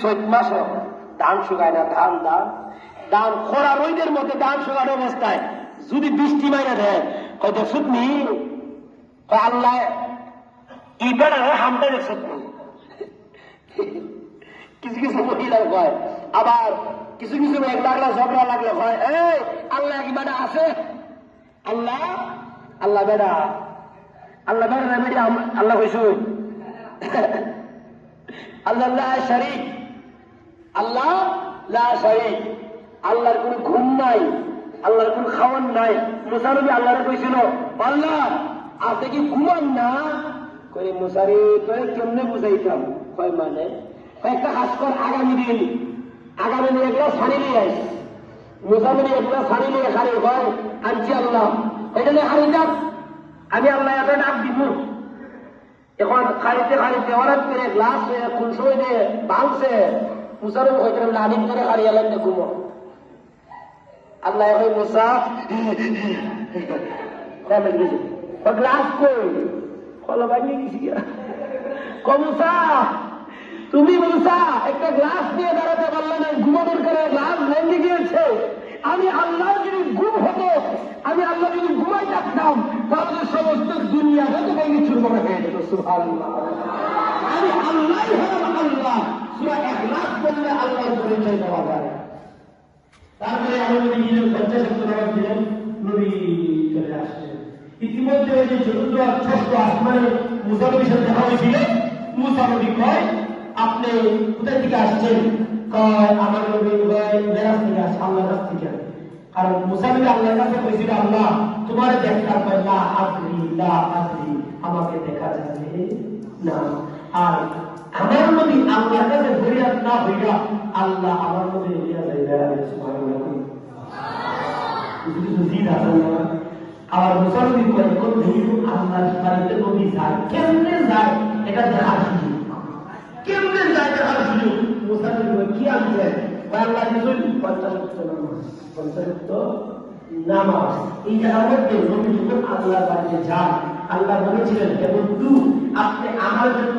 চৈত মাস ধান শুকায় না, ধান ধান ধান খরা রোদের মধ্যে ধান শুকানো অবস্থায় যদি বৃষ্টি মাইনা দেয় হয়তো শুকনি আল্লাহ, ই বেড়ারে হামটা শুকনি কিছু কিছু মহিলার কয়, আবার কিছু কিছু এক লাগলা ঝগড়া লাগলে হয় এই, আল্লাহ কি বেড়া আছে? আল্লাহ আল্লাহ বেড়া, আল্লাহ না বেড়া, আল্লাহ হয়েছ আল্লাহ লা শরীক আল্লাহ আল্লাহর কোন ঘুম নাই, আল্লাহর কোন খাওয়ান নাই। মুসানবী আল্লাহরে কইছিল আল্লাহ আপনি কি ঘুমান না। করে মুসারি, তোরে কেমনে বুঝাইতাম? কয় মানে একটা কাজ কর, আগামী দিন। আগামী দিন এগুলো ছাড়ি নিয়ে আস মুসানবী এগুলো ছাড়ি নিয়ে খালি হয় আনছি আল্লাহ। এটা নিয়ে হারি যান আমি আল্লাহ এত ডাক দিব। এখন খাইতে খাইতে হঠাৎ করে গ্লাস খুলসো দিয়ে ভাঙছে মুসার হইতে নাদিন করে হারিয়ে লাগতে ঘুমো আল্লাহ এখন মুসা গ্লাস কই? কলো কমুসা তুমি মুসা, একটা গ্লাস নিয়ে দাঁড়াতে পারলে না, ঘুমানোর করে গ্লাস ভেঙে গিয়েছে। আমি আল্লাহ যদি ঘুম হতো, আমি আল্লাহ যদি ঘুমাই থাকতাম, তাহলে সমস্ত দুনিয়া হয়তো ভেঙে চুরমারা হয়ে যেত, সুবহানাল্লাহ। আমি আল্লাহ হলাম আল্লাহ। সুরা এক করলে আল্লাহর পরিচয় দেওয়া যায়। তারপরে আমি নবী গিয়ে পঞ্চাশ সত্তর নামাজ দিলেন নবী চলে আসছেন ইতিমধ্যে ওই যে চতুর্থ আর ষষ্ঠ আসমানে মুসানবীর সাথে দেখা হয়েছিল। মুসানবী কয়, আপনি কোথায় থেকে আসছেন? কয়, আমার নবী কয়, মেরাজ থেকে আসছে, আল্লাহর কাছ থেকে। কারণ মুসানবী আল্লাহর কাছে কইছিল আল্লাহ, তোমার দেখার পর লা আদরি লা আদরি, আমাকে দেখা যাবে না আর আমার নবী আল্লাহর কাছে ফরিয়াদ না হইয়া আল্লাহ আমার নবী হইয়া যাইবে সুবহানাল্লাহ। কিছু কিছু দিন আছে মুসলমান কোন আল্লাহর বাড়িতে নবী যায়? কেমনে যায়? এটা দেখার সুযোগ। কেমনে যায় দেখার সুযোগ? মুসলমান কি আল্লাহ নামাজ। এই জায়গার মধ্যে নবী যখন আল্লাহর বাড়িতে যান, আল্লাহ বলেছিলেন বন্ধু, আপনি আমার জন্য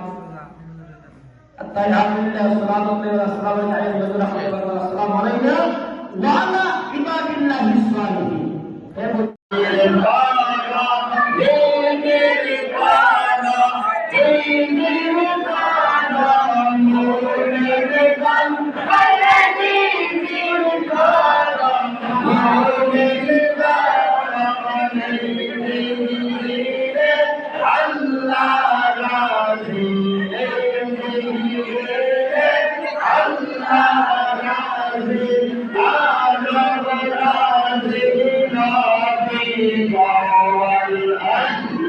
তাই আলহামদুলিল্লাহ সালাতুল্লাহি ওয়া সালামুন আলাইহি ওয়া রাহমাতুল্লাহি ওয়া সালামু আলাইনা ওয়া আলা ইবাদিল্লাহিস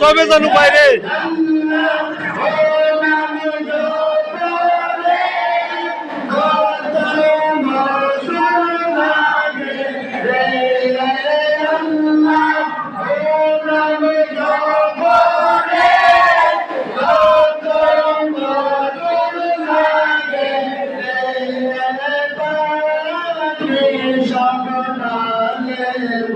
शोभेच अनुपाय रे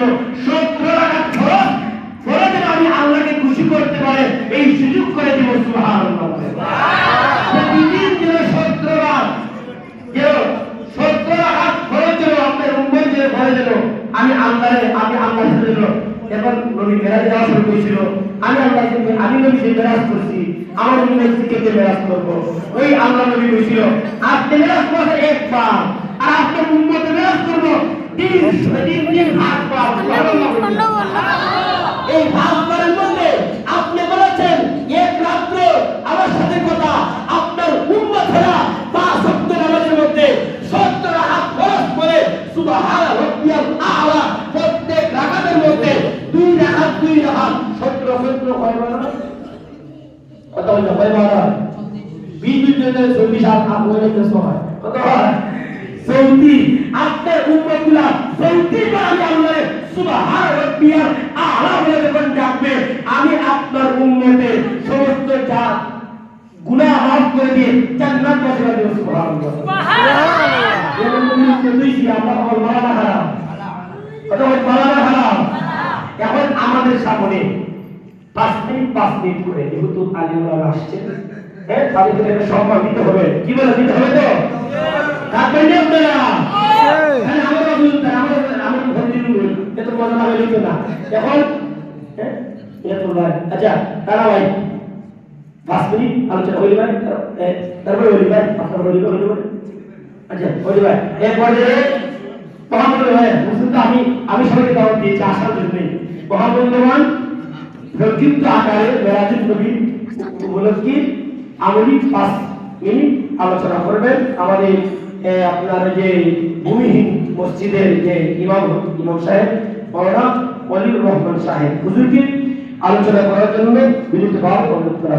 জন্য সত্র টাকা খরচ খরচ যেন আমি আল্লাহকে খুশি করতে পারে এই সুযোগ করে দেব সুবহানাল্লাহ। প্রতিদিন যেন সত্রবার কেউ সত্র হাত খরচ যেন আপনার উন্নত যেন করে যেন আমি আল্লাহ আমি আল্লাহর যেন এখন নবী মেরাজ যাওয়া শুরু করেছিল। আমি আল্লাহ আমি নবী যে মেরাজ করছি। আমার উন্নতিকে যে মেরাজ করব? ওই আল্লাহ নবী করেছিল আপনি মেরাজ একবার আর আপনার উন্নত মেরাজ করব এই গুনাহ মাফ করে দিয়ে জান্নাত বাসী করে দেব সুবহানাল্লাহ। যেমন তুমি বলতেছি আমরা আমার মালানা হারাম। কত হয় মালানা হারাম। এখন আমাদের সামনে পাঁচ মিনিট পাঁচ মিনিট করে যেহেতু আলিমুল্লাহ আসছে হ্যাঁ তাদেরকে একটা সম্মান দিতে হবে। কি বলে দিতে হবে তো? কাটবেন না আপনারা? হ্যাঁ আমরা বুঝতে আমরা আমরা ঘর দিন এত মজা না হইলে না। এখন হ্যাঁ আচ্ছা তারা ভাই পাঁচ মিনিট আলোচনা হইলে ভাই তারপরে হইলে ভাই আপনার হইলে হইলে আচ্ছা বলি ভাই বুঝলেন তো আমি আমি সবাইকে দাওয়াত দিয়েছি আসার জন্যই মহাবন্ধুমান প্রক্ষিপ্ত আকারে মেরাজুল নবী উপলক্ষে আমলি পাঁচ মিনিট আলোচনা করবেন। আমাদের আপনার যে ভূমিহীন মসজিদের যে ইমাম ইমাম সাহেব, মৌলানা অলিউর রহমান সাহেব হুজুরকে আলোচনা করার জন্য বিনীতভাবে অনুরোধ করা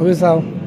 佢點解？